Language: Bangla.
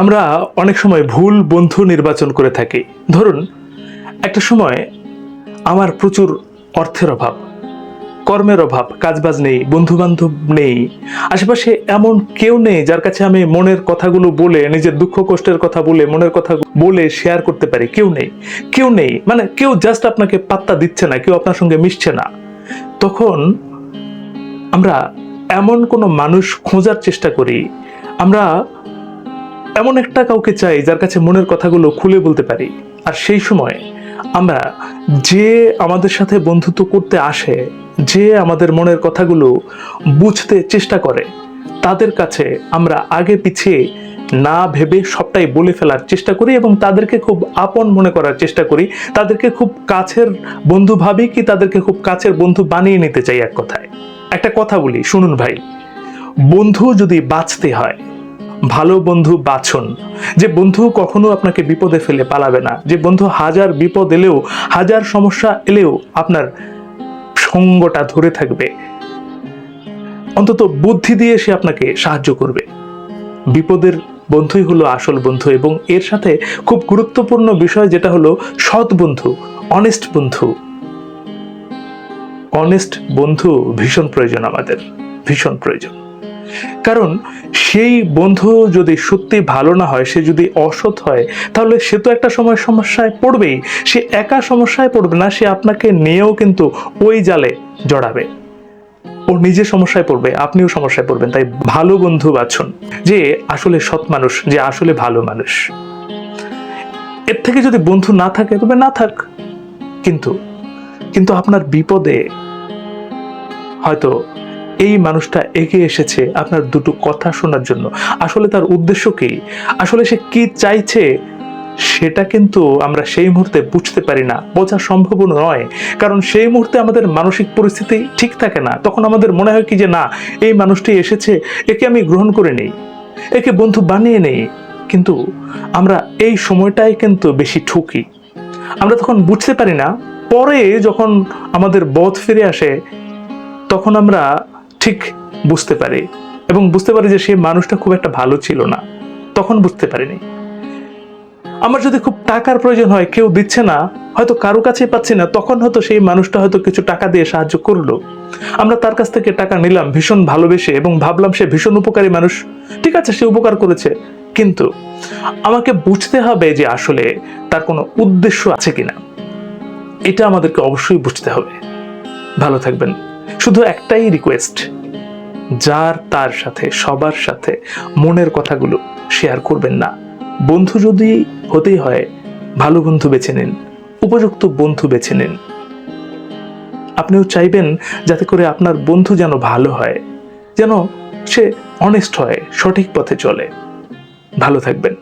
আমরা অনেক সময় ভুল বন্ধু নির্বাচন করে থাকি। ধরুন, একটা সময় আমার প্রচুর অর্থের অভাব, কর্মের অভাব, কাজবাজ নেই বন্ধু বান্ধব নেই, আশেপাশে এমন কেউ নেই যার কাছে আমি মনের কথাগুলো বলে, নিজের দুঃখ কষ্টের কথা বলে, মনের কথা বলে শেয়ার করতে পারি। কেউ নেই কেউ নেই মানে কেউ জাস্ট আপনাকে পাত্তা দিচ্ছে না, কেউ আপনার সঙ্গে মিশছে না। তখন আমরা এমন কোনো মানুষ খোঁজার চেষ্টা করি। আমরা এমন একটা কাউকে চাই যার কাছে মনের কথাগুলো খুলে বলতে পারি। আর সেই সময় আমরা যে আমাদের সাথে বন্ধুত্ব করতে আসে, যে আমাদের মনের কথাগুলো বুঝতে চেষ্টা করে, তাদের কাছে আমরা আগে পিছিয়ে না ভেবে সবটাই বলে ফেলার চেষ্টা করি এবং তাদেরকে খুব আপন মনে করার চেষ্টা করি। তাদেরকে খুব কাছের বন্ধু ভাবি কি তাদেরকে খুব কাছের বন্ধু বানিয়ে নিতে চাই এক কথায়। একটা কথা বলি, শুনুন ভাই, বন্ধু যদি বাঁচতে হয় ভালো বন্ধু বাছুন। যে বন্ধু কখনো আপনাকে বিপদে ফেলে পালাবে না। যে বন্ধু হাজার বিপদ এলেও, হাজার সমস্যা এলেও আপনার সঙ্গটা ধরে থাকবে। অন্তত বুদ্ধি দিয়ে সে আপনাকে সাহায্য করবে। বিপদের বন্ধুই হলো আসল বন্ধু এবং এর সাথে খুব গুরুত্বপূর্ণ বিষয় যেটা হলো সৎ বন্ধু অনেস্ট বন্ধু। অনেস্ট বন্ধু ভীষণ প্রয়োজন আমাদের, ভীষণ প্রয়োজন। কারণ সেই বন্ধু যদি সত্যি ভালো না হয়, সে যদি অসৎ হয়, তাহলে সে তো একটা সময় সমস্যায় পড়বেই। সে একা সমস্যায় পড়বে না, সে আপনাকে নিয়েও কিন্তু ওই জালে জড়াবে। ও নিজে সমস্যায় পড়বে, আপনিও সমস্যায় পড়বেন। তাই ভালো বন্ধু বাছুন, যে আসলে সৎ মানুষ, যে আসলে ভালো মানুষ। এর থেকে যদি বন্ধু না থাকে, তবে না থাক। কিন্তু কিন্তু আপনার বিপদে হয়তো এই মানুষটা এগিয়ে এসেছে আপনার দুটো কথা শোনার জন্য। আসলে তার উদ্দেশ্য কি? আসলে সে কি চাইছে? সেটা কিন্তু আমরা সেই মুহূর্তে বুঝতে পারি না, বোঝা সম্ভব নয়। কারণ সেই মুহূর্তে আমাদের মানসিক পরিস্থিতি ঠিক থাকে না। তখন আমাদের মনে হয় কি যে, না, এই মানুষটি এসেছে, একে আমি গ্রহণ করে নেই, একে বন্ধু বানিয়ে নেই। কিন্তু আমরা এই সময়টাই কিন্তু বেশি ঠুকি। আমরা তখন বুঝতে পারি না, পরে যখন আমাদের বোধ ফিরে আসে, তখন আমরা ঠিক বুঝতে পারি এবং বুঝতে পারি যে সেই মানুষটা খুব একটা ভালো ছিল না। তখন বুঝতে পারিনি। আমার যদি খুব টাকার প্রয়োজন হয়, কেউ দিচ্ছে না, হয়তো কারও কাছে পাচ্ছি না, তখন হয়তো সেই মানুষটা হয়তো কিছু টাকা দিয়ে সাহায্য করল। আমরা তার কাছ থেকে টাকা নিলাম, ভীষণ ভালোবেসে এবং ভাবলাম সে ভীষণ উপকারী মানুষ। ঠিক আছে, সে উপকার করেছে। কিন্তু আমাকে বুঝতে হবে যে আসলে তার কোনো উদ্দেশ্য আছে কিনা। এটা আমাদেরকে অবশ্যই বুঝতে হবে। ভালো থাকবেন। শুধু একটাই রিকোয়েস্ট যার তার সাথে, সবার সাথে মনের কথাগুলো শেয়ার করবেন না। বন্ধু যদি হতেই হয়, ভালো বন্ধু বেছে নিন, উপযুক্ত বন্ধু বেছে নিন। আপনিও চাইবেন যাতে করে আপনার বন্ধু যেন ভালো হয়, যেন সে অনেস্ট হয়, সঠিক পথে চলে। ভালো থাকবেন।